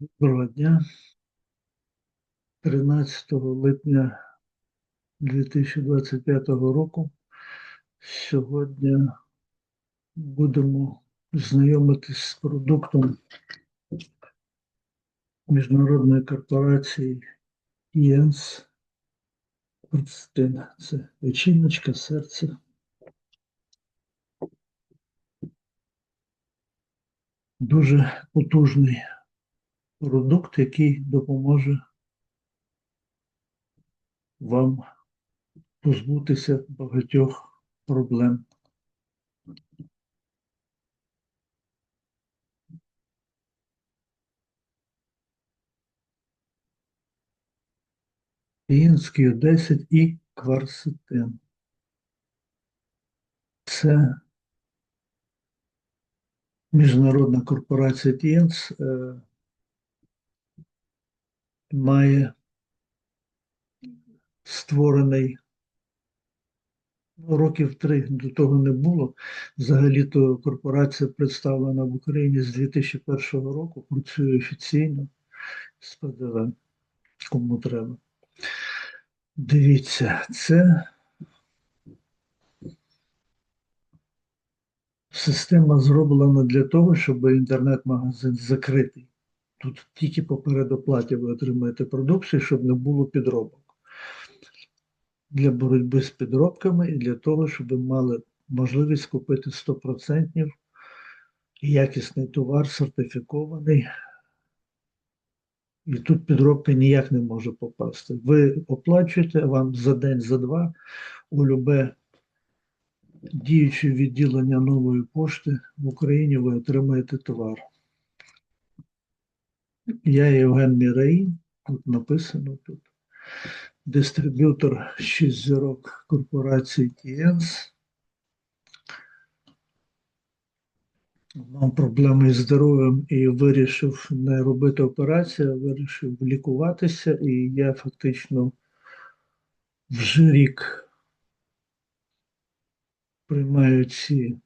Доброго дня. 13 липня 2025 року. Сьогодні будемо знайомитись з продуктом міжнародної корпорації ЄНС. Це печіночка, серце. Дуже потужний продукт, який допоможе вам позбутися багатьох проблем. Інський 10 і кварцетин. Це міжнародна корпорація Тієнс е, має створений ну, років три до того не було. Взагалі-то корпорація представлена в Україні з 2001 року, працює офіційно з ПДВ, кому треба. Дивіться, це система зроблена для того, щоб інтернет-магазин закритий. Тут тільки по передоплаті ви отримаєте продукцію, щоб не було підробок. Для боротьби з підробками і для того, щоб ви мали можливість купити 100% якісний товар, сертифікований. І тут підробка ніяк не може попасти. Ви оплачуєте вам за день, за два у любе діюче відділення нової пошти в Україні ви отримаєте товар. Я Євген Міраїн, тут написано тут. Дистриб'ютор 6 зірок корпорації ТІЕНС. Мав проблеми із здоров'ям і вирішив не робити операцію, а вирішив лікуватися, і я фактично вже рік приймаю ці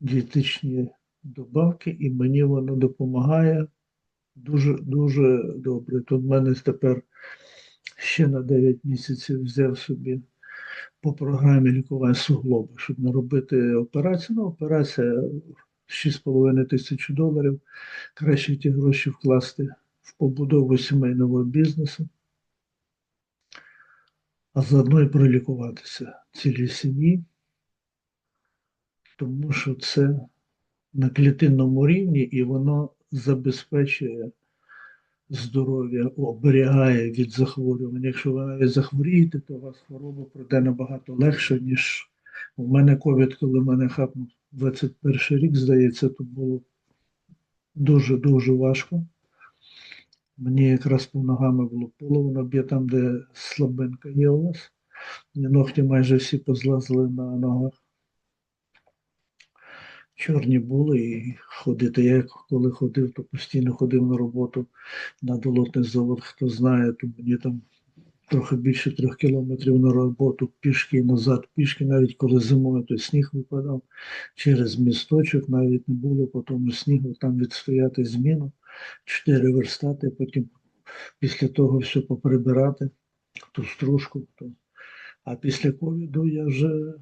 дієтичні добавки, і мені воно допомагає дуже дуже добре. Тут в мене тепер ще на 9 місяців взяв собі по програмі лікування суглоби, щоб не робити операцію. Ну, операція 6,5 тисяч доларів. Краще ті гроші вкласти в побудову сімейного бізнесу, а заодно і пролікуватися цілій сім'ї, тому що це на клітинному рівні і воно забезпечує здоров'я, оберігає від захворювань. Якщо ви навіть захворієте, то у вас хвороба пройде набагато легше, ніж у мене ковід, коли мене хапнув 21 рік, здається, то було дуже-дуже важко. Мені якраз по ногами було половина б'є там, де слабинка є у вас. Ногті майже всі позлазили на ногах. Чорні були і ходити. Я коли ходив, то постійно ходив на роботу на долотний завод. Хто знає, то мені там трохи більше трьох кілометрів на роботу, пішки і назад, пішки, навіть коли зимою то сніг випадав через місточок, навіть не було по тому снігу, там відстояти зміну, чотири верстати, потім після того все поприбирати, ту стружку. То. А після ковіду я вже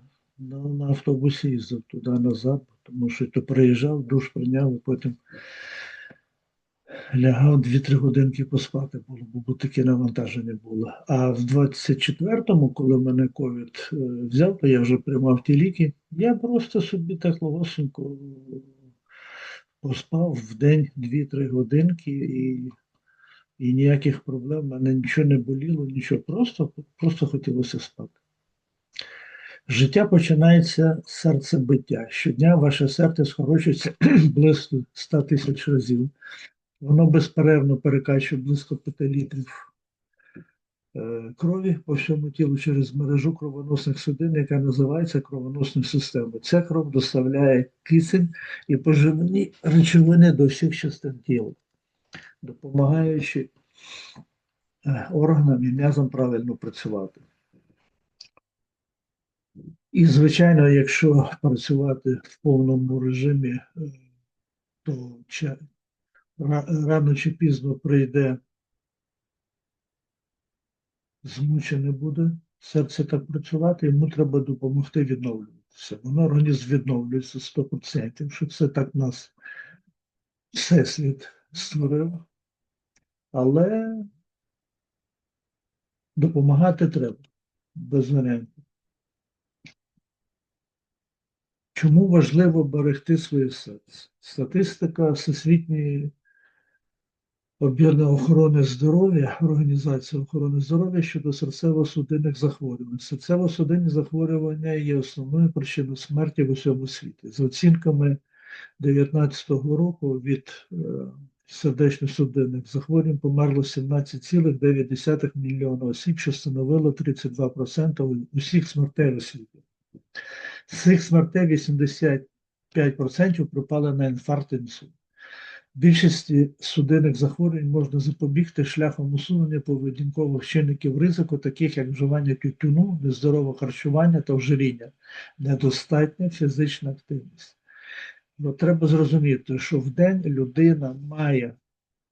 на, на автобусі їздив туди назад, тому що то приїжджав, душ прийняв і потім лягав 2-3 годинки поспати було, бо таке навантаження було. А в 24-му, коли мене ковід е, взяв, то я вже приймав ті ліки, я просто собі так логосенько поспав в день 2-3 годинки і і ніяких проблем, мене нічого не боліло, нічого, просто, просто хотілося спати. Життя починається з серцебиття. Щодня ваше серце скорочується близько 100 тисяч разів. Воно безперервно перекачує близько 5 літрів е, крові по всьому тілу через мережу кровоносних судин, яка називається кровоносною системою. Ця кров доставляє кисень і поживні речовини до всіх частин тіла, допомагаючи е, органам і м'язам правильно працювати. І, звичайно, якщо працювати в повному режимі, е, то ра- рано чи пізно прийде, змучене буде серце так працювати, йому треба допомогти відновлюватися. Воно організм відновлюється 100%, що це так нас всесвіт створив. Але допомагати треба без варіантів. Чому важливо берегти своє серце? Статистика Всесвітньої об'єднаної охорони здоров'я, Організації охорони здоров'я щодо серцево-судинних захворювань. Серцево-судинні захворювання є основною причиною смерті в усьому світі. За оцінками 2019 року від е, сердечно-судинних захворювань померло 17,9 мільйона осіб, що становило 32% усіх смертей у світі. З цих смертей 85% припали на інфаркт інсульт. Більшості судинних захворювань можна запобігти шляхом усунення поведінкових чинників ризику, таких як вживання тютюну, нездорове харчування та ожиріння, недостатня фізична активність. Ну, треба зрозуміти, що в день людина має,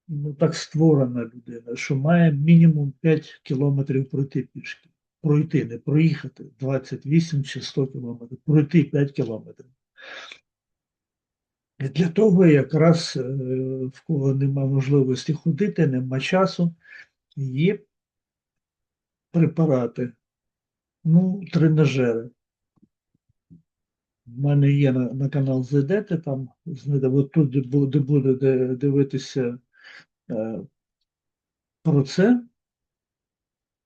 ну так створена людина, що має мінімум 5 кілометрів пройти пішки. Пройти, не проїхати 28 чи 100 кілометрів, пройти 5 кілометрів. Для того якраз е, в кого нема можливості ходити, нема часу, є препарати, ну, тренажери. У мене є на, на канал зайдете, там от тут де буде дивитися е, про це,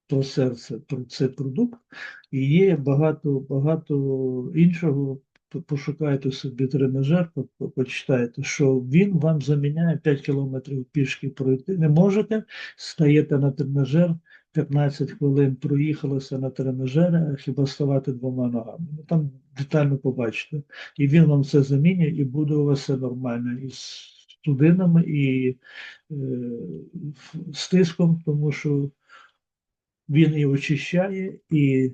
про серце, про цей продукт, і є багато, багато іншого. Пошукайте собі тренажер, по- по- почитайте, що він вам заміняє 5 кілометрів пішки пройти. Не можете, стаєте на тренажер, 15 хвилин проїхалося на тренажері, хіба ставати двома ногами. Ну, там детально побачите. І він вам це замінює, і буде у вас все нормально. І з судинами, і е, з тому що він і очищає, і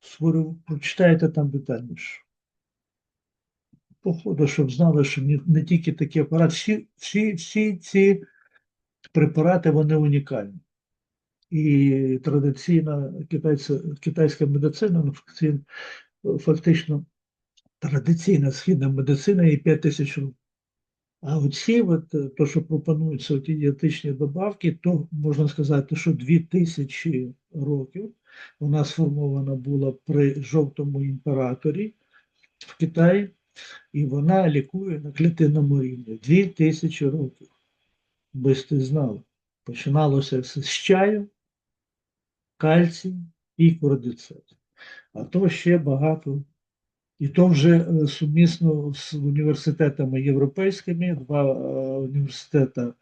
створив, прочитайте там детальніше. Походу, щоб знали, що не, тільки такий апарат, всі, всі, всі ці препарати вони унікальні. І традиційна китайська, китайська медицина, ну, фактично, традиційна східна медицина є 5 тисяч років. А оці, от, е, то, що пропонуються ті дієтичні добавки, то можна сказати, що 2000 років вона сформована була при жовтому імператорі в Китаї, і вона лікує на клітинному рівні 2000 років. Би ти знали. Починалося все з чаю, кальцій і кордицет. А то ще багато. І то вже е, сумісно з університетами європейськими, два е, університети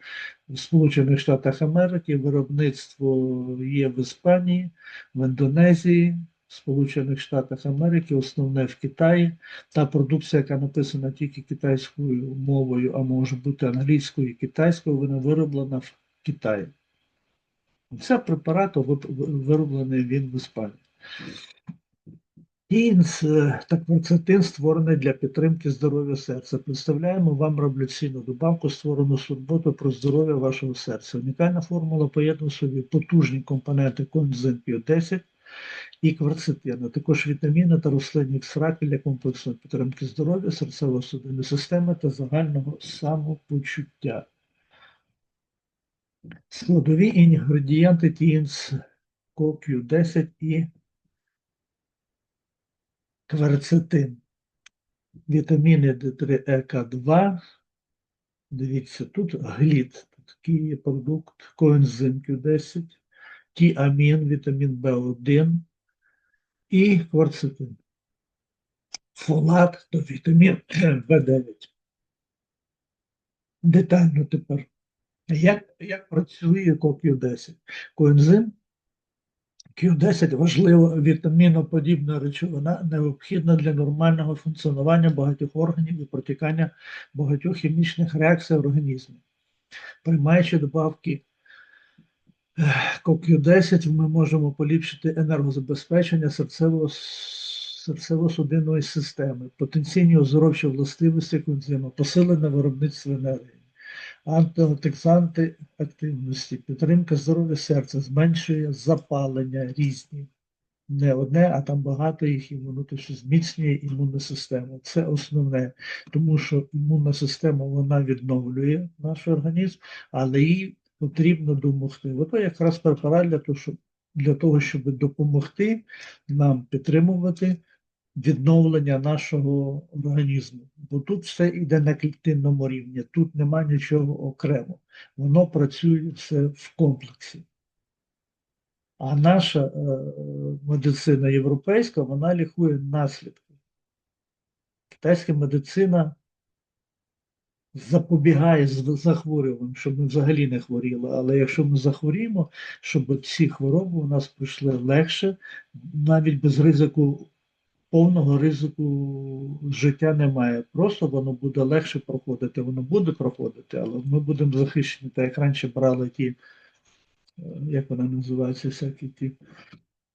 в Сполучених Штатах Америки, виробництво є в Іспанії, в Індонезії, в Сполучених Штатах Америки, основне в Китаї. Та продукція, яка написана тільки китайською мовою, а може бути англійською і китайською, вона вироблена в Китаї. Це препарат вироблений він в Іспанії. Тінс е, та кверцетин створений для підтримки здоров'я серця. Представляємо вам революційну добавку, створену суботу про здоров'я вашого серця. Унікальна формула поєднує собі потужні компоненти коензим Q10 і кверцетин, а також вітаміни та рослинні екстракти для комплексної підтримки здоров'я, серцево-судинної системи та загального самопочуття. Складові інгредієнти Тінс CoQ10 і кверцетин, вітаміни D3, ЕК2. Дивіться, тут глід, такий є продукт, коензим Q10, тіамін, вітамін В1 і кверцетин. Фолат то вітамін В9. Детально тепер. Як, як працює CoQ10? Коензим Q10 важлива вітаміноподібна речовина, необхідна для нормального функціонування багатьох органів і протікання багатьох хімічних реакцій в організмі. Приймаючи добавки CoQ10, ми можемо поліпшити енергозабезпечення серцево- серцево-судинної системи, потенційні оздоровчі властивості коензиму, посилене виробництво енергії. Антиотексанти активності, підтримка здоров'я серця, зменшує запалення різні. Не одне, а там багато їх і воно то що зміцнює імунну систему. Це основне, тому що імунна система вона відновлює наш організм, але їй потрібно допомогти. Ото якраз препарат для того, щоб, для того, щоб допомогти нам підтримувати відновлення нашого організму. Бо тут все йде на клітинному рівні, тут нема нічого окремо. Воно працює все в комплексі. А наша е, медицина європейська, вона лікує наслідки. Китайська медицина запобігає захворюванням, щоб ми взагалі не хворіли. Але якщо ми захворіємо, щоб ці хвороби у нас пройшли легше, навіть без ризику, повного ризику життя немає. Просто воно буде легше проходити. Воно буде проходити, але ми будемо захищені, так як раніше брали ті, е, як вона називається, всякі ті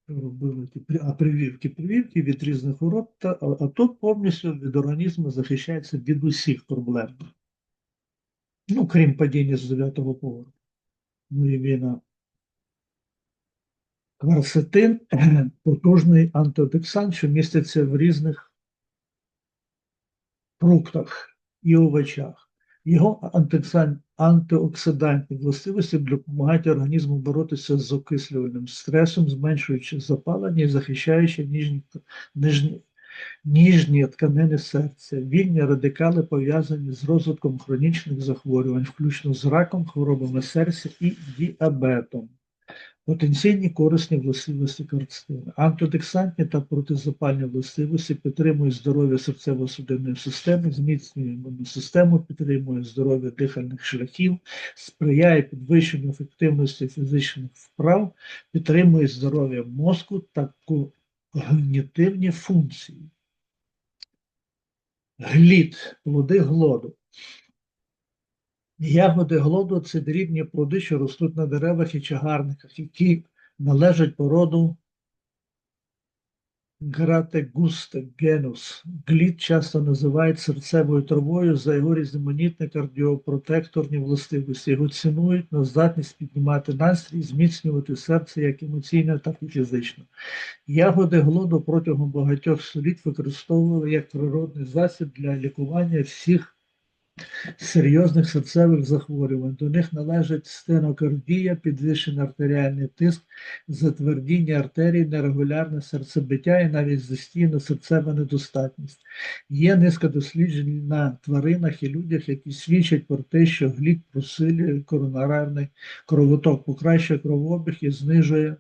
робили ті а прививки, прививки від різних хвороб, та, а, а тут повністю від організму захищається від усіх проблем. Ну, крім падіння з дев'ятого поверху. Ну і війна. Кварцетин потужний антиотоксант, що міститься в різних фруктах і овочах. Його антиоксидантні властивості допомагають організму боротися з окислювальним стресом, зменшуючи запалення і захищаючи ніжні, нижні, ніжні тканини серця. Вільні радикали пов'язані з розвитком хронічних захворювань, включно з раком, хворобами серця і діабетом. Потенційні корисні властивості кварцетину. Антидексантні та протизапальні властивості підтримують здоров'я серцево-судинної системи, зміцнює імунну систему, підтримує здоров'я дихальних шляхів, сприяє підвищенню ефективності фізичних вправ, підтримує здоров'я мозку та когнітивні функції. Глід, плоди глоду. Ягоди глоду це дрібні плоди, що ростуть на деревах і чагарниках, які належать породу Гратегуста генус. Глід часто називають серцевою травою за його різноманітні кардіопротекторні властивості. Його цінують на здатність піднімати настрій, зміцнювати серце як емоційно, так і фізично. Ягоди глоду протягом багатьох століть використовували як природний засіб для лікування всіх серйозних серцевих захворювань. До них належать стенокардія, підвищений артеріальний тиск, затвердіння артерій, нерегулярне серцебиття і навіть застійна серцева недостатність. Є низка досліджень на тваринах і людях, які свідчать про те, що глід посилює коронарний кровоток, покращує кровообіг і знижує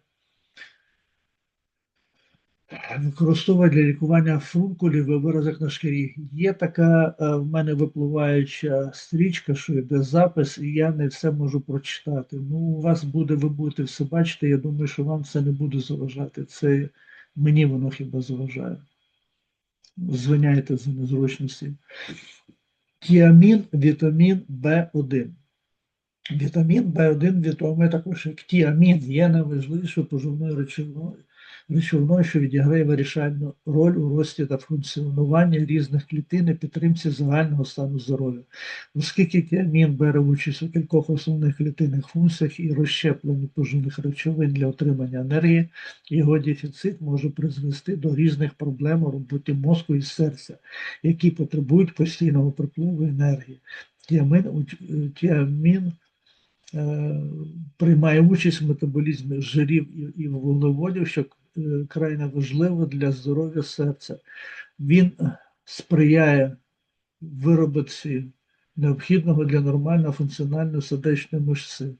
використовують для лікування фрункулів і виразок на шкірі. Є така е, в мене випливаюча стрічка, що йде запис, і я не все можу прочитати. Ну, у вас буде, ви будете все бачити. Я думаю, що вам це не буде заважати. Це мені воно хіба заважає. Звиняйте за незручності. Тіамін, вітамін В1. Вітамін В1 відомий також як тіамін є найважливішою поживною речовиною, речовиною, що відіграє вирішальну роль у рості та функціонуванні різних клітин і підтримці загального стану здоров'я. Оскільки тіамін бере участь у кількох основних клітинних функціях і розщепленні поживних речовин для отримання енергії, його дефіцит може призвести до різних проблем у роботі мозку і серця, які потребують постійного припливу енергії. Тіамін, тіамін е, приймає участь в метаболізмі жирів і, вуглеводів, що крайне важливо для здоров'я серця. Він е, сприяє виробці необхідного для нормального функціональної сердечної мишці.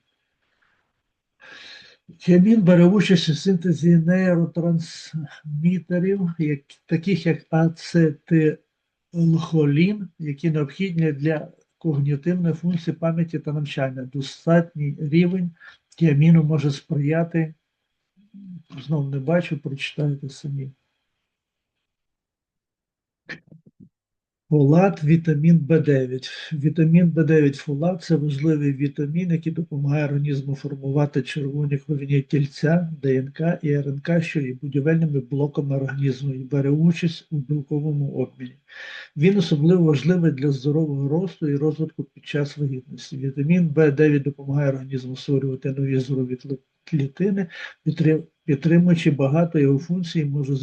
Тіамін бере участь у синтезі нейротрансмітерів, як, таких як ацетилхолін, які необхідні для когнітивної функції пам'яті та навчання. Достатній рівень тіаміну може сприяти, знову не бачу, прочитайте самі. Фолат, вітамін В9. Вітамін В9 фолат це важливий вітамін, який допомагає організму формувати червоні кров'яні тільця, ДНК і РНК, що є будівельними блоками організму і бере участь у білковому обміні. Він особливо важливий для здорового росту і розвитку під час вагітності. Вітамін В9 допомагає організму створювати нові здорові клітини, підтримуючи багато його функцій, може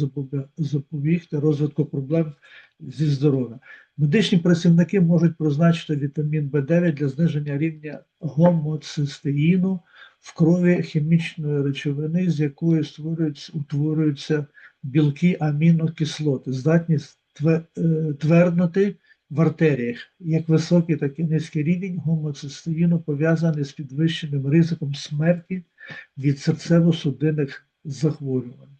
запобігти розвитку проблем зі здоров'ям. Медичні працівники можуть призначити вітамін В9 для зниження рівня гомоцистеїну в крові хімічної речовини, з якої створюються, утворюються білки амінокислоти, здатні е, тверднути в артеріях. Як високий, так і низький рівень гомоцистеїну пов'язаний з підвищеним ризиком смерті від серцево-судинних захворювань.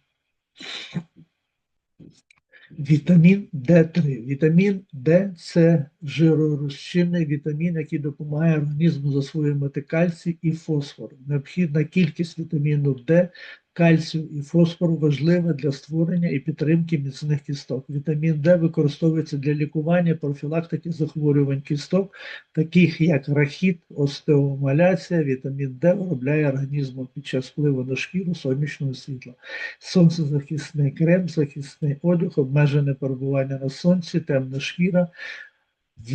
Вітамін Д3. Вітамін Д це жиророзчинний вітамін, який допомагає організму засвоювати кальцій і фосфор. Необхідна кількість вітаміну Д, кальцію і фосфору важлива для створення і підтримки міцних кісток. Вітамін Д використовується для лікування профілактики захворювань кісток, таких як рахіт, остеомаляція. Вітамін Д виробляє організмом під час впливу на шкіру сонячного світла сонцезахисний крем, захисний одяг, обмежене перебування на сонці, темна шкіра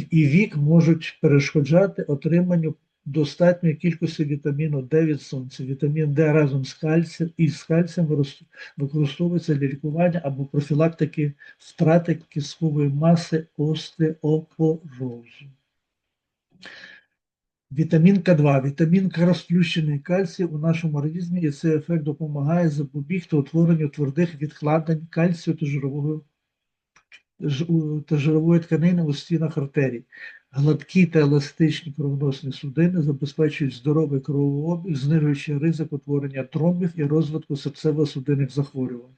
і вік можуть перешкоджати отриманню достатньої кількості вітаміну Д від сонця. Вітамін Д разом з кальцієм і з кальцієм використовується для лікування або профілактики втрати кісткової маси остеопорозу. Вітамін К2. Вітамін К розплющений кальцій у нашому організмі, і цей ефект допомагає запобігти утворенню твердих відкладень кальцію та жирового ж- у- та жирової тканини у стінах артерій. Гладкі та еластичні кровоносні судини забезпечують здоровий кровообіг, знижуючи ризик утворення тромбів і розвитку серцево-судинних захворювань.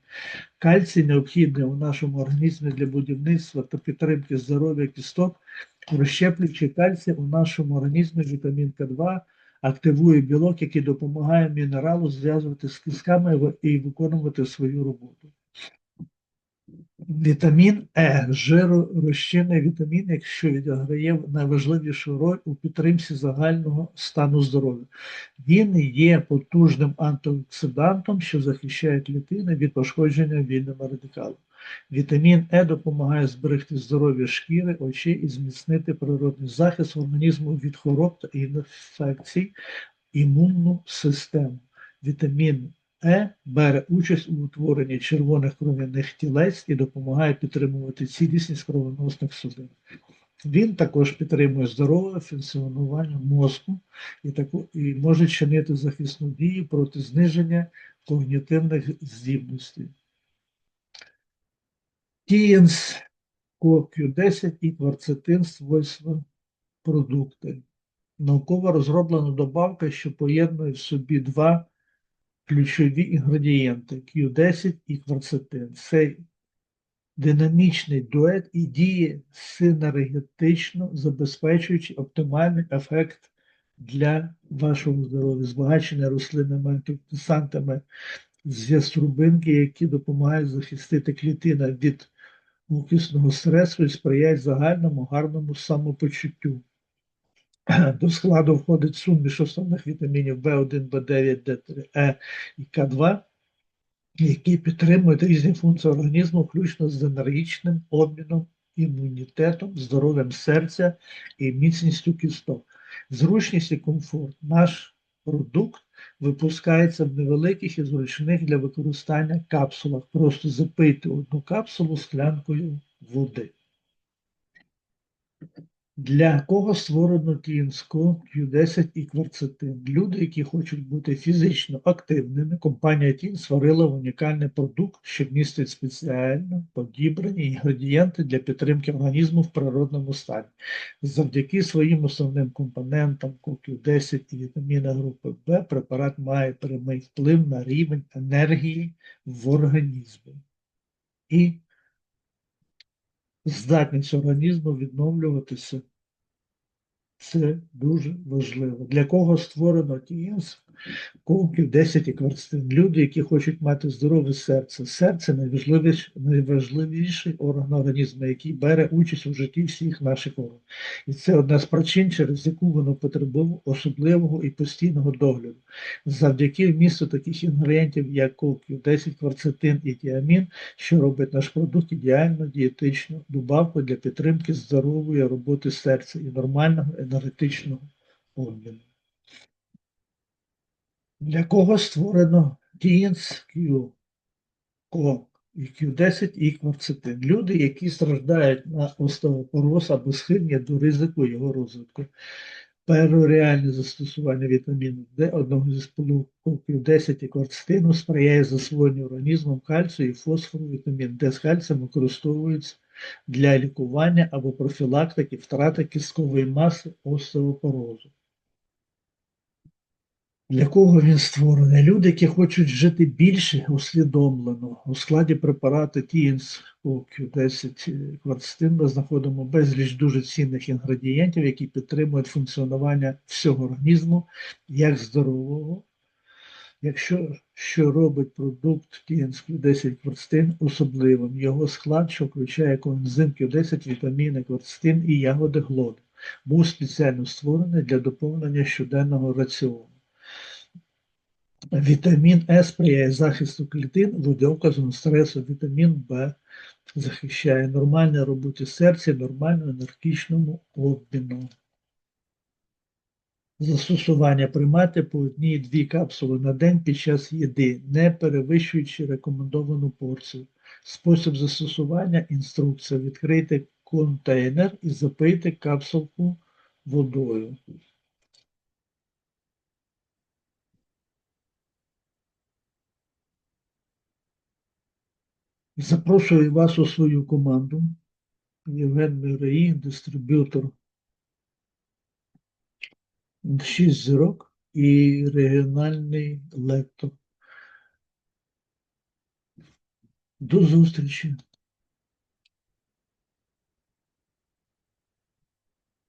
Кальцій необхідний у нашому організмі для будівництва та підтримки здоров'я кісток, розщеплюючи кальцій у нашому організмі вітамін К2 активує білок, який допомагає мінералу зв'язувати з кістками і виконувати свою роботу. Вітамін Е жиророзчинний вітамін, якщо відіграє найважливішу роль у підтримці загального стану здоров'я. Він є потужним антиоксидантом, що захищає клітини від пошкодження вільними радикалами. Вітамін Е допомагає зберегти здоров'я шкіри, очей і зміцнити природний захист організму від хвороб та інфекцій, імунну систему. Вітамін Е бере участь у утворенні червоних кров'яних тілець і допомагає підтримувати цілісність кровоносних судин. Він також підтримує здорове функціонування мозку і, таку, і може чинити захисну дію проти зниження когнітивних здібностей. Тієнс, CoQ10 і кварцетин свойства продукти. Науково розроблена добавка, що поєднує в собі два ключові інгредієнти Q10 і кварцетин. Цей динамічний дует і діє синергетично, забезпечуючи оптимальний ефект для вашого здоров'я, збагачення рослинними антиоксидантами з яструбинки, які допомагають захистити клітина від окисного стресу і сприяють загальному гарному самопочуттю. До складу входить суміш основних вітамінів В1, В9, Д3, Е і К2, які підтримують різні функції організму, включно з енергічним обміном, імунітетом, здоров'ям серця і міцністю кісток. Зручність і комфорт. Наш продукт випускається в невеликих і зручних для використання капсулах. Просто запийте одну капсулу склянкою води. Для кого створено Кінсько Q10 і кварцетин? Люди, які хочуть бути фізично активними, компанія Тін створила унікальний продукт, що містить спеціально подібрані інгредієнти для підтримки організму в природному стані. Завдяки своїм основним компонентам CoQ10 і вітаміна групи В препарат має прямий вплив на рівень енергії в організмі. І здатність організму відновлюватися. Це дуже важливо. Для кого створено ТІНС? Ковків 10 і кварцин. Люди, які хочуть мати здорове серце. Серце найважливіш- найважливіший орган організму, який бере участь у житті всіх наших органів. І це одна з причин, через яку воно потребує особливого і постійного догляду. Завдяки вмісту таких інгредієнтів, як ковків 10, кварцетин і тіамін, що робить наш продукт ідеально дієтичну добавку для підтримки здорової роботи серця і нормального енергетичного обміну. Для кого створено TINS Q, КО і Q10 і кварцетин? Люди, які страждають на остеопороз або схильні до ризику його розвитку. Перореальне застосування вітаміну D, одного зі сполук Q10 і кварцетину, сприяє засвоєнню організмом кальцію і фосфору. Вітамін D з кальцієм використовується для лікування або профілактики втрати кісткової маси остеопорозу. Для кого він створений? Люди, які хочуть жити більше усвідомлено. У складі препарату TINS Q10 кварцетин ми знаходимо безліч дуже цінних інгредієнтів, які підтримують функціонування всього організму як здорового, якщо що робить продукт TINS Q10 кварцетин особливим. Його склад, що включає коензим Q10, вітаміни, кварцетин і ягоди глоди, був спеціально створений для доповнення щоденного раціону. Вітамін Е сприяє захисту клітин, видоказом стресу, вітамін Б захищає нормальній роботі серця, нормальному енергетичному обміну. Застосування приймати по одній-дві капсули на день під час їди, не перевищуючи рекомендовану порцію. Спосіб застосування інструкція. Відкрийте контейнер і запийте капсулку водою. Запрошую вас у свою команду. Євген Мираї, дистриб'ютор 6 зірок і регіональний лектор. До зустрічі!